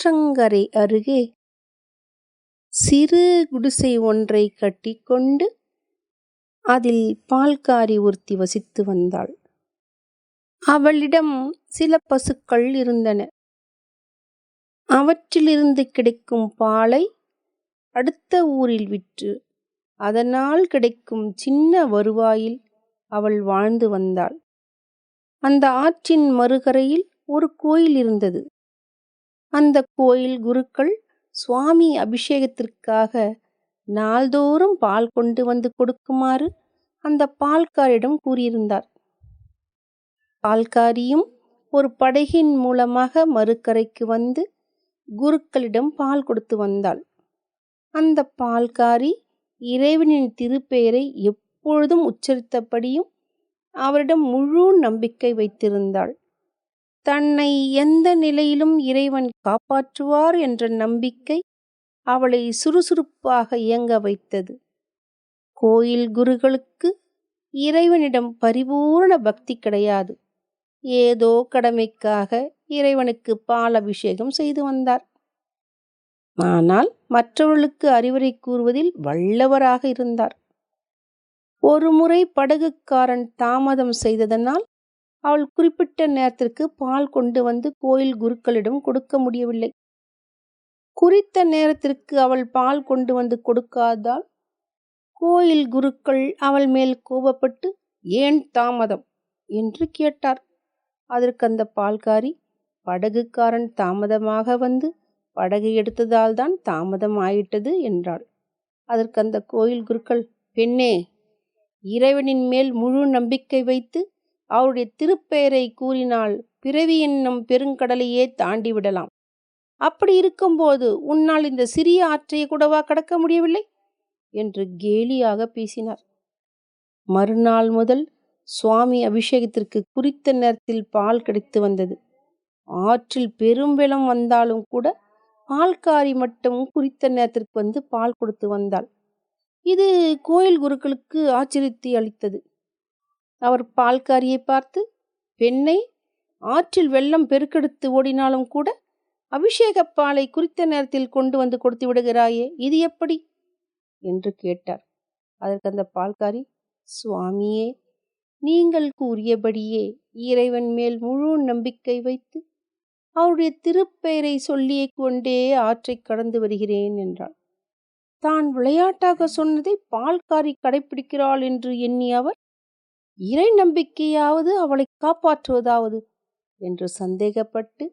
ஆற்றங்கரை அருகே சிறு குடிசை ஒன்றை கட்டிக்கொண்டு அதில் பால்காரி ஒருத்தி வசித்து வந்தாள். அவளிடம் சில பசுக்கள் இருந்தன. அவற்றிலிருந்து கிடைக்கும் பாலை அடுத்த ஊரில் விற்று அதனால் கிடைக்கும் சின்ன வருவாயில் அவள் வாழ்ந்து வந்தாள். அந்த ஆற்றின் மறுகரையில் ஒரு கோயில் இருந்தது. அந்த கோயில் குருக்கள் சுவாமி அபிஷேகத்திற்காக நாள்தோறும் பால் கொண்டு வந்து கொடுக்குமாறு அந்த பால்காரிடம் கூறியிருந்தார். பால்காரியும் ஒரு படகின் மூலமாக மறுக்கரைக்கு வந்து குருக்களிடம் பால் கொடுத்து வந்தாள். அந்த பால்காரி இறைவனின் திருப்பெயரை எப்பொழுதும் உச்சரித்தபடியும் அவரிடம் முழு நம்பிக்கை வைத்திருந்தாள். தன்னை எந்த நிலையிலும் இறைவன் காப்பாற்றுவார் என்ற நம்பிக்கை அவளை சுறுசுறுப்பாக இயங்க வைத்தது. கோயில் குருகளுக்கு இறைவனிடம் பரிபூர்ண பக்தி கிடையாது. ஏதோ கடமைக்காக இறைவனுக்கு பால் அபிஷேகம் செய்து வந்தார். ஆனால் மற்றவர்களுக்கு அறிவுரை கூறுவதில் வல்லவராக இருந்தார். ஒருமுறை படகுக்காரன் தாமதம் செய்ததனால் அவள் குறிப்பிட்ட நேரத்திற்கு பால் கொண்டு வந்து கோயில் குருக்களிடம் கொடுக்க முடியவில்லை. குறித்த நேரத்திற்கு அவள் பால் கொண்டு வந்து கொடுக்காதால் கோயில் குருக்கள் அவள் மேல் கோபப்பட்டு ஏன் தாமதம்? என்று கேட்டார். அதற்கு அந்த பால்காரி படகுக்காரன் தாமதமாக வந்து படகு எடுத்ததால் தான் தாமதம் ஆயிட்டது என்றாள். அதற்கு அந்த கோயில் குருக்கள் பெண்ணே இறைவனின் மேல் முழு நம்பிக்கை வைத்து அவருடைய திருப்பெயரை கூறினால் பிறவி என்னும் பெருங்கடலையே தாண்டி விடலாம். அப்படி இருக்கும்போது உன்னால் இந்த சிறிய ஆற்றையை கூடவா கடக்க முடியவில்லை? என்று கேலியாக பேசினார். மறுநாள் முதல் சுவாமி அபிஷேகத்திற்கு குறித்த நேரத்தில் பால் கிடைத்து வந்தது. ஆற்றில் பெரும் வெள்ளம் வந்தாலும் கூட பால்காரி மட்டும் குறித்த நேரத்திற்கு வந்து பால் கொடுத்து வந்தாள். இது கோயில் குருக்களுக்கு ஆச்சரியத்தை அளித்தது. அவர் பால்காரியை பார்த்து பெண்ணை ஆற்றில் வெள்ளம் பெருக்கெடுத்து ஓடினாலும் கூட அபிஷேக பாலை குறித்த நேரத்தில் கொண்டு வந்து கொடுத்து விடுகிறாயே இது எப்படி? என்று கேட்டார். அதற்கு அந்த பால்காரி சுவாமியே நீங்கள் கூறியபடியே இறைவன் மேல் முழு நம்பிக்கை வைத்து அவருடைய திருப்பெயரை சொல்லியே கொண்டே ஆற்றை கடந்து வருகிறேன் என்றாள். தான் விளையாட்டாக சொன்னதை பால்காரி கடைபிடிக்கிறாள் என்று எண்ணி அவர் இறை நம்பிக்கையாவது அவளை காப்பாற்றுவதாவது என்று சந்தேகப்பட்டு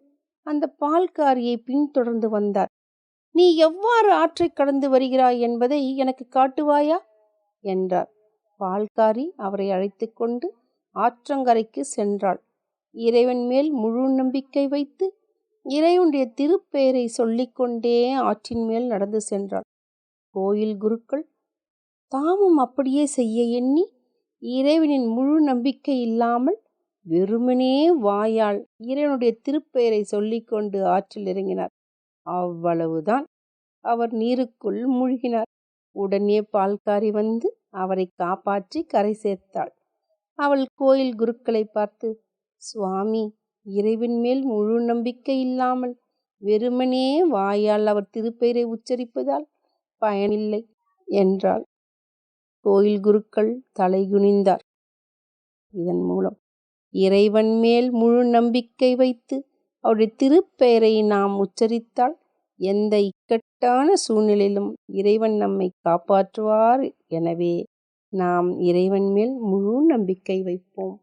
அந்த பால்காரியை பின்தொடர்ந்து வந்தார். நீ எவ்வாறு ஆற்றை கடந்து வருகிறாய் என்பதை எனக்கு காட்டுவாயா? என்றார். பால்காரி அவரை அழைத்து கொண்டு ஆற்றங்கரைக்கு சென்றாள். இறைவன் மேல் முழு நம்பிக்கை வைத்து இறைவனுடைய திருப்பெயரை சொல்லிக்கொண்டே ஆற்றின் மேல் நடந்து சென்றாள். கோயில் குருக்கள் தாமும் அப்படியே செய்ய எண்ணி இறைவனின் முழு நம்பிக்கை இல்லாமல் வெறுமனே வாயால் இறைவனுடைய திருப்பெயரை சொல்லிக்கொண்டு ஆற்றில் இறங்கினார். அவ்வளவுதான். அவர் நீருக்குள் மூழ்கினார். உடனே பால்காரி வந்து அவரை காப்பாற்றி கரை சேர்த்தாள். அவள் கோயில் குருக்களை பார்த்து சுவாமி இறைவன் மேல் முழு நம்பிக்கை இல்லாமல் வெறுமனே வாயால் அவர் திருப்பெயரை உச்சரிப்பதால் பயனில்லை என்றாள். கோயில் குருக்கள் தலைகுனிந்தார் இதன் மூலம் இறைவன் மேல் முழு நம்பிக்கை வைத்து அவருடைய திருப்பெயரை நாம் உச்சரித்தால் எந்த இக்கட்டான சூழ்நிலையிலும் இறைவன் நம்மை காப்பாற்றுவார். எனவே நாம் இறைவன் மேல் முழு நம்பிக்கை வைப்போம்.